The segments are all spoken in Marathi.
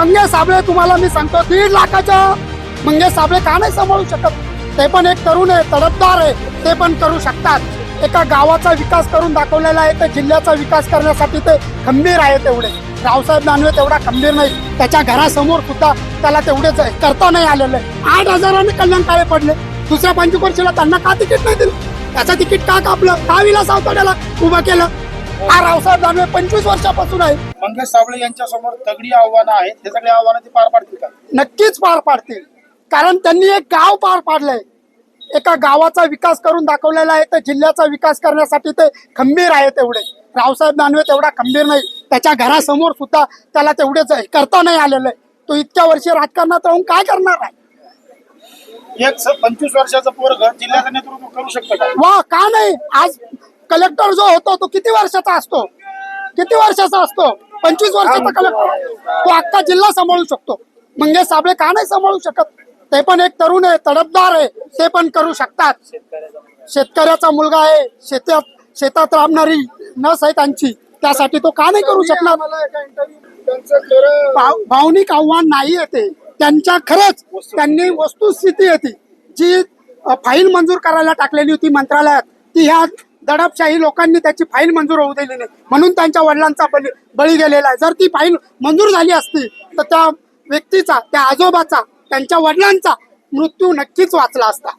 मंगे साबळे तुम्हाला मी सांगतो दीड लाखाच्या मंगे साबळे का नाही सांभाळू शकत? ते पण एक तरुण आहे तडफदार आहे ते पण करू शकतात. एका गावाचा विकास करून दाखवलेला आहे तर जिल्ह्याचा विकास करण्यासाठी ते खंबीर आहे तेवढे रावसाहेब दानवे तेवढा खंबीर नाही त्याच्या घरासमोर सुद्धा त्याला तेवढेच आहे करता नाही आलेलं आहे. आठ हजाराने कल्याण काळे पडले. दुसऱ्या पंचवर्षीला त्यांना का तिकीट नाही दिलं? त्याचं तिकीट का कापलं? का विला सावताड्याला उभं केलं? हा रावसाहेब दानवे पंचवीस वर्षापासून आहे. मंगेश साबळे यांच्या समोर तगडी आव्हानं आहेत. हे सगळे आव्हानं ते पार पाडतील का? नक्कीच पार पाडतील. कारण त्यांनी एक गाव पार पाडलंय. एका गावाचा विकास करून दाखवलेला आहे. तर जिल्ह्याचा विकास करण्यासाठी ते खंबीर आहे तेवढे रावसाहेब दानवे तेवढा खंबीर नाही. त्याच्या घरासमोर सुद्धा त्याला तेवढेच करता नाही आलेलं आहे. तो इतक्या वर्षी राजकारणात राहून काय करणार आहे? एक पंचवीस वर्षाचं पोरग जिल्ह्याचं नेतृत्व करू शकतं का? वा का नाही? आज कलेक्टर जो होतो तो किती वर्षाचा असतो? किती वर्षाचा असतो? पंचवीस वर्षाचा कलेक्टर तो अख्खा जिल्हा सांभाळू शकतो. मंगेश साबळे का नाही सांभाळू शकत? ते पण एक तरुण आहे तडफदार आहे. ते पण करू शकतात. शेतकऱ्याचा मुलगा आहे शेतात शेतात राबणारी नस आहे त्यांची. त्यासाठी तो का नाही करू शकणार? भावनिक आव्हान नाही येते. त्यांच्या खरंच त्यांनी वस्तुस्थिती येते. जी फाईल मंजूर करायला टाकलेली होती मंत्रालयात ती ह्या दडपशाही लोकांनी त्याची फाईल मंजूर होऊ दिली नाही. म्हणून त्यांच्या वडिलांचा बळी बळी गेलेला आहे. जर ती फाईल मंजूर झाली असती तर त्या व्यक्तीचा त्या आजोबाचा त्यांच्या वडिलांचा मृत्यू नक्कीच वाचला असता.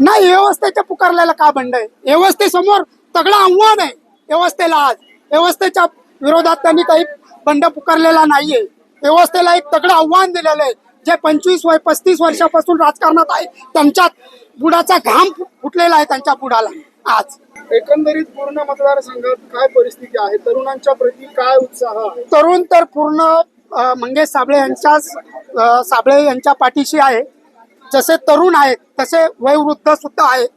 नाही व्यवस्थेच्या पुकारलेला का बंड आहे? व्यवस्थेसमोर तगडा आव्हान आहे. व्यवस्थेला आज व्यवस्थेच्या विरोधात त्यांनी काही बंड पुकारलेला नाहीये. व्यवस्थेला एक तगडं आव्हान दिलेलं आहे. जे पंचवीस वय पस्तीस वर्षापासून राजकारणात आहे. त्यांच्यात बुडाचा घाम फुटलेला आहे त्यांच्या बुडाला. आज. एकंदरीत पूर्ण मतदारसंघात काय परिस्थिती आहे? तरुणांच्या प्रती काय उत्साह आहे? तरुण तर पूर्ण अ, मंगेश साबळे यांच्याच अ, साबळे यांच्या पाठीशी आहे. जसे तरुण आहेत तसे वयोवृद्ध सुद्धा आहेत.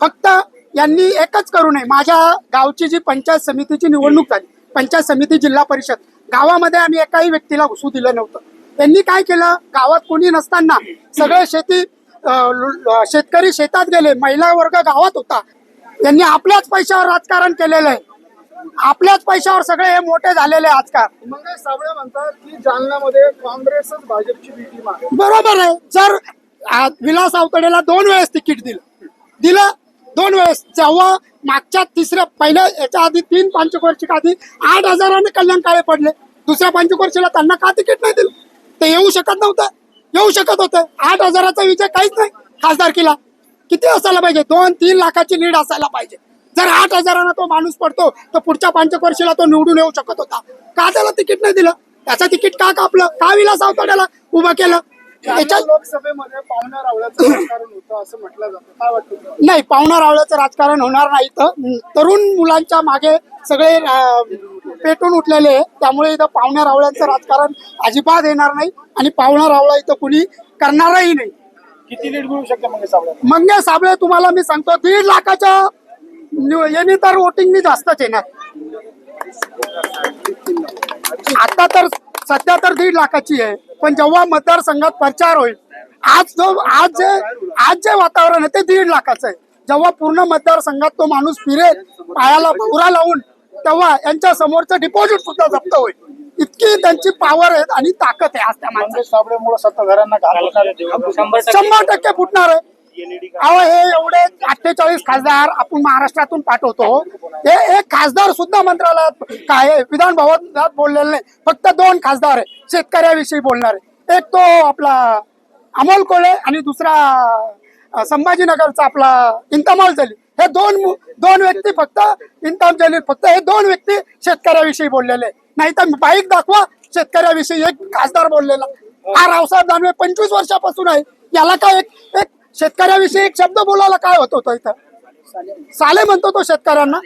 फक्त यांनी एकच करू नये. माझ्या गावची जी पंचायत समितीची निवडणूक झाली पंचायत समिती जिल्हा परिषद गावामध्ये आम्ही एकाही व्यक्तीला घुसू दिलं नव्हतं. त्यांनी काय केलं? गावात कोणी नसताना सगळे शेती अ, ल- शेतकरी शेतात गेले. महिला वर्ग गावात होता. त्यांनी आपल्याच पैशावर राजकारण केलेलं आहे. आपल्याच पैशावर सगळे हे मोठे झालेले आजकाल. मंगेश साबळे म्हणतात की जालन्यामध्ये काँग्रेसच भाजपची बी टीम आहे. बरोबर आहे. जर आ, विलास आवतडेला दोन वेळेस तिकीट दिलं दिलं दोन वेळेस जेव्हा मागच्या तिसऱ्या पहिल्या याच्या आधी तीन पंचवर्षिक आधी आठ हजाराने कल्याण काळे पडले. दुसऱ्या पंचवर्षीला त्यांना का तिकीट नाही दिलं? ते येऊ शकत नव्हतं. येऊ शकत होतं. आठ हजाराचा विजय काहीच नाही खासदारकीला. किती असायला पाहिजे? दोन तीन लाखाची लीड असायला पाहिजे. जर आठ हजारानं तो माणूस पडतो तर पुढच्या पंचवर्षीला तो निवडून येऊ शकत होता. का त्याला तिकीट नाही दिलं? त्याचं तिकीट का कापलं? का विलास आवतड्याला उभं केलं? लोकसभेमध्ये पाहुण्या रावळ्याचं राजकारण होतं असं म्हटलं जातं. काय वाटतं? नाही पाहुणा रावळ्याचं राजकारण होणार नाही तर तरुण मुलांच्या मागे सगळे पेटून उठलेले आहे त्यामुळे इथं पाहुण्या रावळ्यांचं राजकारण अजिबात येणार नाही. आणि पाहुणा रावळा इथं कुणी करणारही नाही. किती लीड मिळू शकते मंगेश साबळे? मंगे साबळे तुम्हाला मी सांगतो दीड लाखाच्या यांनी तर वोटिंगनी जास्तच येणार. आता तर सध्या तर दीड लाखाची आहे पण जेव्हा मतदारसंघात प्रचार होईल आज जो आज जे आज जे वातावरण आहे ते दीड लाखाचं आहे. जेव्हा पूर्ण मतदारसंघात तो माणूस फिरेल पायाला पुरा लावून तेव्हा यांच्या समोरचं डिपॉझिट सुद्धा जप्त होईल. इतकी त्यांची पॉवर आहे आणि ताकद आहे आज त्या साबळेमुळे सत्ताधाऱ्यांना शंभर टक्के. फुटणार आहे. अहो हे एवढे अठ्ठेचाळीस खासदार आपण महाराष्ट्रातून पाठवतो. हे एक खासदार सुद्धा मंत्रालयात काय विधान भवनात बोललेले नाही. फक्त दोन खासदार आहे. शेतकऱ्याविषयी बोलणार आहे. एक तो आपला अमोल कोळे आणि दुसरा संभाजीनगरचा आपला इंतमाल जलील. हे दोन मु- दोन व्यक्ती फक्त इंतम जलील फक्त हे दोन व्यक्ती शेतकऱ्याविषयी बोललेले. नाही तर बाईक दाखवा शेतकऱ्याविषयी एक खासदार बोललेला. हा रावसाहेब दानवे पंचवीस वर्षापासून आहे. याला काय एक एक शेतकऱ्याविषयी एक शब्द बोलायला काय होत होतं इथं? साले म्हणतो तो शेतकऱ्यांना.